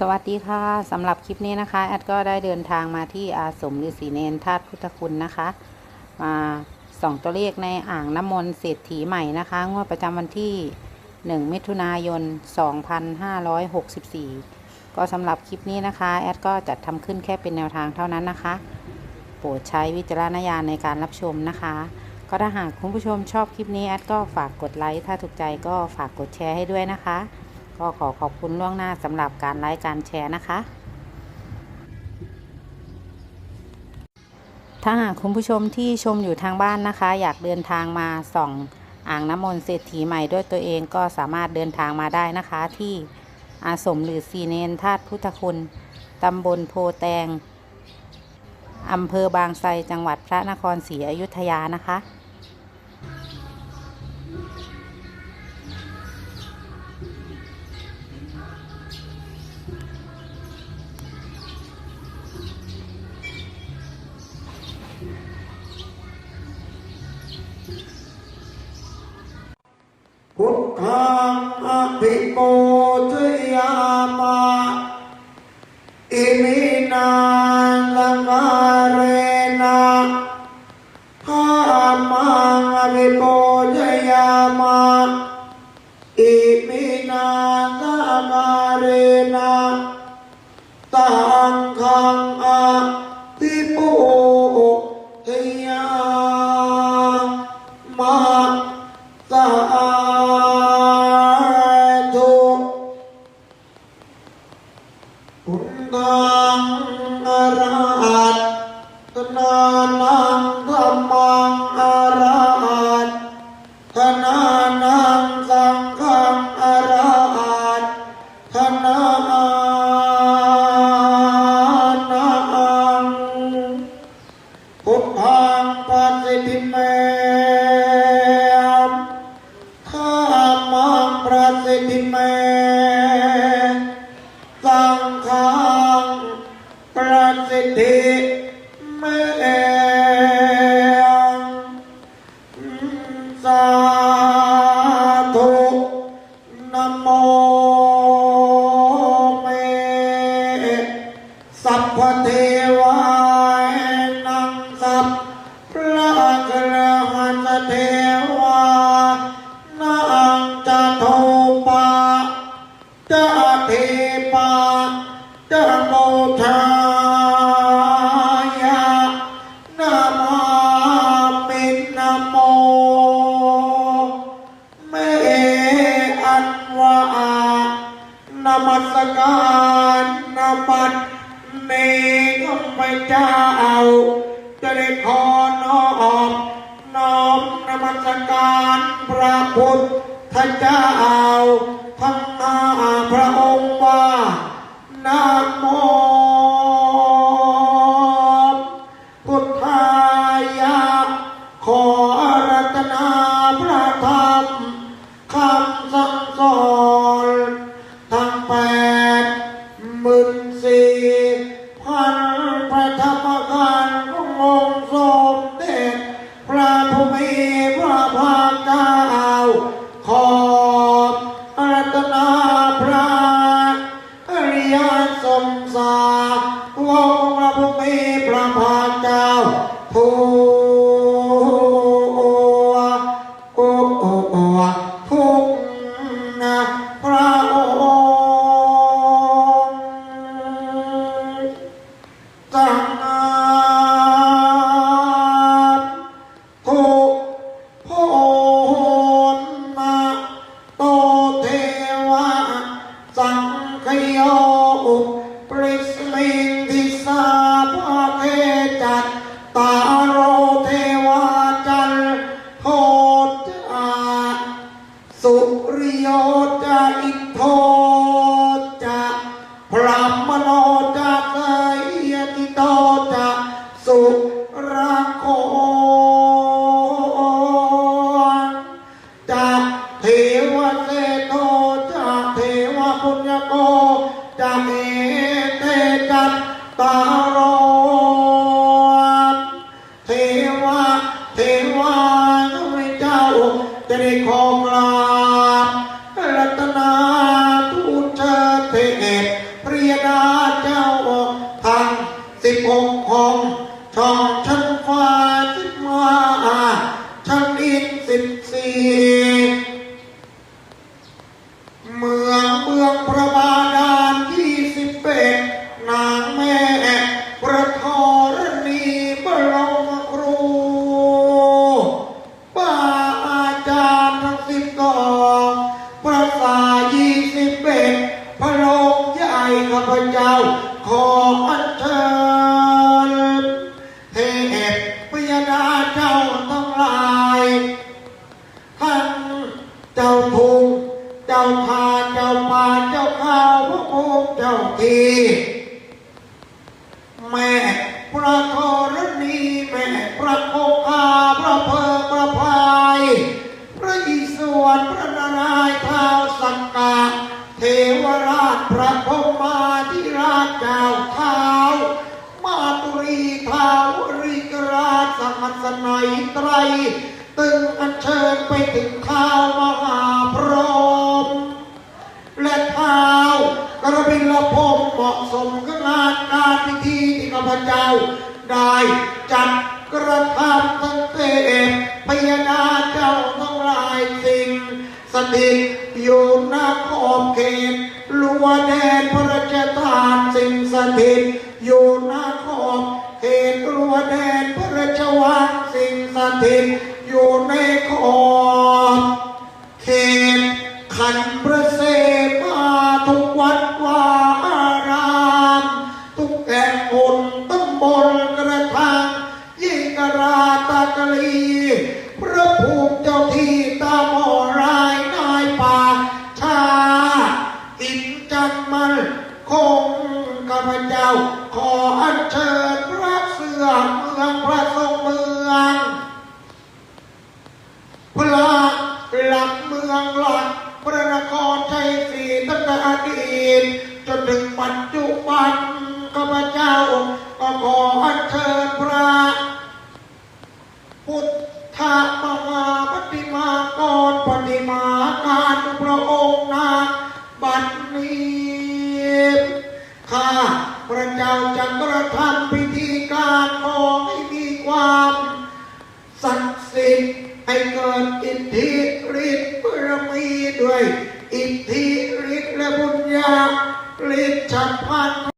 สวัสดีค่ะสำหรับคลิปนี้นะคะแอดก็ได้เดินทางมาที่อาสมฤาษีเนนธาตุพุทธคุณนะคะ มาส่องตัวเลขในอ่างน้ำมนต์เศรษฐีใหม่นะคะงวดประจำวันที่ 1 มิถุนายน 2564 ก็สำหรับคลิปนี้นะคะแอดก็จัดทำขึ้นแค่เป็นแนวทางเท่านั้นนะคะ โปรดใช้วิจารณญาณในการรับชมนะคะ ก็ถ้าหากคุณผู้ชมชอบคลิปนี้แอดก็ฝากกดไลค์ถ้าถูกใจก็ฝากกดแชร์ให้ด้วยนะคะ ก็ขอขอบคุณล่วงหน้าสำหรับการไลค์การแชร์นะคะ ถ้าหากคุณผู้ชมที่ชมอยู่ทางบ้านนะคะ อยากเดินทางมาส่องอ่างน้ำมนต์เศรษฐีใหม่ด้วยตัวเองก็สามารถเดินทางมาได้นะคะ ที่อาสมหรือซีเนนธาตุพุทธคุณตำบลโพแตงอำเภอบางไทรจังหวัดพระนครศรีอยุธยานะคะ พุทธัง อภิโปชยามา พุทธังอรหัตตนานังธรรมังอรหัตตนานังสังฆังอรหัตตนา สังฆังประสิทธิเมืองสาธุนโมเมสัพพเทวา โมทายะนามามินะโมเมอันวานมัสการนามัสเนข้าพเจ้าจะได้ขอน้อมน้อมนมัสการพระพุทธเจ้าทั้งห้าพระองค์ว่า นะโมพุทธายะขอรัตนาพระธรรมคำสั่งสอนทั้งแปดหมื่น รา ข้าพเจ้า ขออัญเชิญเทพพยดาเจ้าทั้งหลายท่านเจ้าทุงเจ้าทาเจ้าป่าเจ้าข้าวพระองค์เจ้าทีแม่พระธรณีแม่พระโคคาพระเพอพระพายพระอิศวรพระนารายณ์ท้าวสักกะเทวราชพระพมา ธิราชเจ้าท้ามาตุรีท้าวริกราชสหัสนัยไตร ตึงอัญเชิญไปถึงท้าวมหาพรหมและท้าวกระบินละพมเหมาะสมกับงานการพิธีที่ข้าพเจ้า ได้จัดกระทำตั้งแต่พยานาเจ้าทั้งหลายสิ่ง สถิตอยู่หน้าขอบเขตลัวแดนพระราชทาน ข้าพเจ้า ขออัญเชิญพระเสือเมืองพระทรงเมืองพระหลักเมืองหลักพระนครชัยศรีตั้งแต่อดีตจนถึงปัจจุ ข้าพระเจ้าจะกระทำพิธีการขอให้มีความศักดิ์สิทธิ์ให้เกิดอิทธิฤทธิ์บารมีด้วย อิทธิฤทธิ์และบุญญาฤทธิ์ฉับพลัน